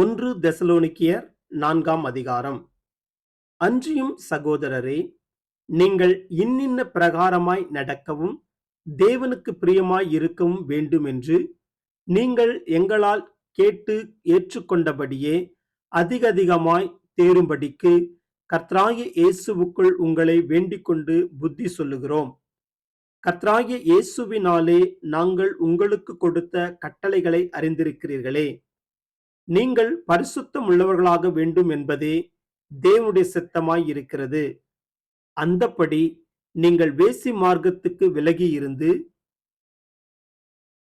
ஒன்று தெசலோனிக்கியர் நான்காம் அதிகாரம். அன்றியும் சகோதரரே நீங்கள் இன்னின்ன பிரகாரமாய் நடக்கவும் தேவனுக்கு பிரியமாய் இருக்கவும் வேண்டுமென்று நீங்கள் எங்களால் கேட்டு ஏற்றுக்கொண்டபடியே அதிக அதிகமாய் தேரும்படிக்கு கர்த்தராகிய இயேசுவுக்குள் உங்களை வேண்டிக்கொண்டு புத்தி சொல்லுகிறோம். கர்த்தராகிய இயேசுவினாலே நாங்கள் உங்களுக்கு கொடுத்த கட்டளைகளை அறிந்திருக்கிறீர்களே. நீங்கள் பரிசுத்தம் உள்ளவர்களாக வேண்டும் என்பதே தேவனுடைய சித்தமாய் இருக்கிறது. அந்தப்படி நீங்கள் வேசி மார்க்கத்துக்கு விலகி இருந்து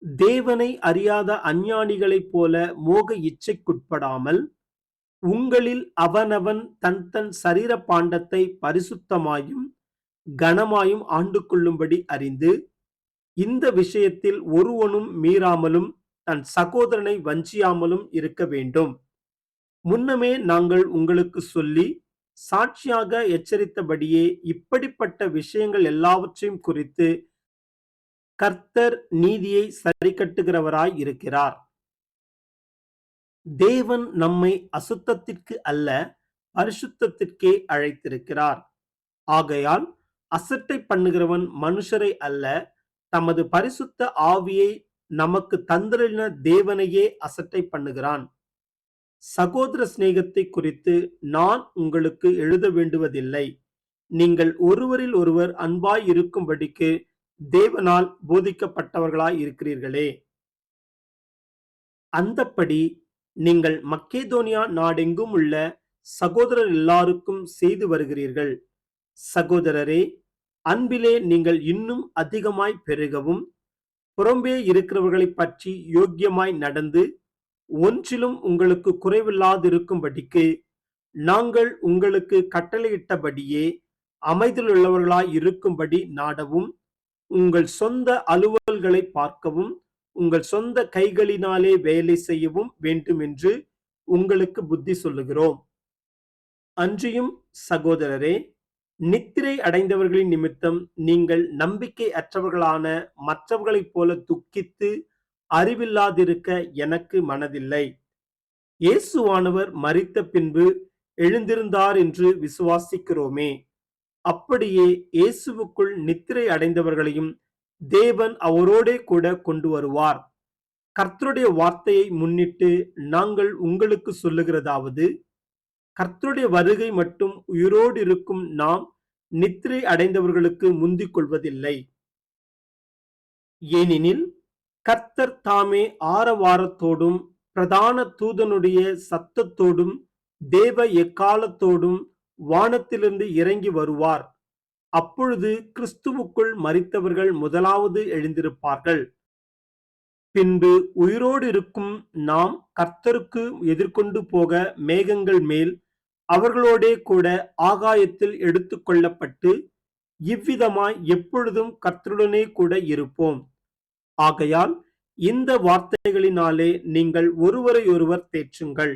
தேவனை அறியாத அஞ்ஞானிகளைப் போல மோக இச்சைக்குட்படாமல் உங்களில் அவனவன் தன் தன் சரீர பாண்டத்தை பரிசுத்தமாயும் கனமாயும் ஆண்டு கொள்ளும்படி அறிந்து இந்த விஷயத்தில் ஒருவனும் மீறாமலும் தன் சகோதரனை வஞ்சியாமலும் இருக்க வேண்டும். முன்னமே நாங்கள் உங்களுக்கு சொல்லி சாட்சியாக எச்சரித்தபடியே இப்படிப்பட்ட விஷயங்கள் எல்லாவற்றையும் குறித்து கர்த்தர் நீதியை சரிக்கட்டுகிறவராய் இருக்கிறார். தேவன் நம்மை அசுத்தத்திற்கு அல்ல பரிசுத்தத்திற்கே அழைத்திருக்கிறார். ஆகையால் அசட்டை பண்ணுகிறவன் மனுஷரை அல்ல தமது பரிசுத்த ஆவியை நமக்கு தந்திரின தேவனையே அசட்டை பண்ணுகிறான். சகோதர சிநேகத்தை குறித்து நான் உங்களுக்கு எழுத வேண்டுவதில்லை. நீங்கள் ஒருவரில் ஒருவர் அன்பாய் இருக்கும்படிக்கு தேவனால் போதிக்கப்பட்டவர்களாய் இருக்கிறீர்களே. அந்தப்படி நீங்கள் மக்கேதோனியா நாடெங்கும் உள்ள சகோதரர் எல்லாருக்கும் செய்து வருகிறீர்கள். சகோதரரே அன்பிலே நீங்கள் இன்னும் அதிகமாய் பெருகவும் புறம்பே இருக்கிறவர்களை பற்றி யோக்கியமாய் நடந்து ஒன்றிலும் உங்களுக்கு குறைவில்லாதிருக்கும்படிக்கு நாங்கள் உங்களுக்கு கட்டளையிட்டபடியே அமைதியுள்ளவர்களாய் இருக்கும்படி நாடவும் உங்கள் சொந்த அலுவல்களை பார்க்கவும் உங்கள் சொந்த கைகளினாலே வேலை செய்யவும் வேண்டும் என்று உங்களுக்கு புத்தி சொல்லுகிறோம். அன்றியும் சகோதரரே நித்திரை அடைந்தவர்களின் நிமித்தம் நீங்கள் நம்பிக்கை அற்றவர்களான மற்றவர்களைப் போல துக்கித்து அறிவில்லாதிருக்க எனக்கு மனதில்லை. இயேசுவானவர் மறித்த பின்பு எழுந்திருந்தார் என்று விசுவாசிக்கிறோமே. அப்படியே இயேசுவுக்குள் நித்திரை அடைந்தவர்களையும் தேவன் அவரோடே கூட கொண்டு வருவார். கர்த்தருடைய வார்த்தையை முன்னிட்டு நாங்கள் உங்களுக்கு சொல்லுகிறதாவது கர்த்தருடைய வருகை மட்டும் உயிரோடு இருக்கும் நாம் நித்திரை அடைந்தவர்களுக்கு முந்திக் கொள்வதில்லை. ஏனெனில் கர்த்தர் தாமே ஆரவாரத்தோடும் பிரதான தூதனுடைய சத்தத்தோடும் தேவ எக்காலத்தோடும் வானத்திலிருந்து இறங்கி வருவார். அப்பொழுது கிறிஸ்துவுக்குள் மறித்தவர்கள் முதலாவது எழுந்திருப்பார்கள். பின்பு உயிரோடு இருக்கும் நாம் கர்த்தருக்கு எதிர்கொண்டு போக மேகங்கள் மேல் அவர்களோடே கூட ஆகாயத்தில் எடுத்து கொள்ளப்பட்டு இவ்விதமாய் எப்பொழுதும் கர்த்தருடனே கூட இருப்போம். ஆகையால் இந்த வார்த்தைகளினாலே நீங்கள் ஒருவரையொருவர் தேற்றுங்கள்.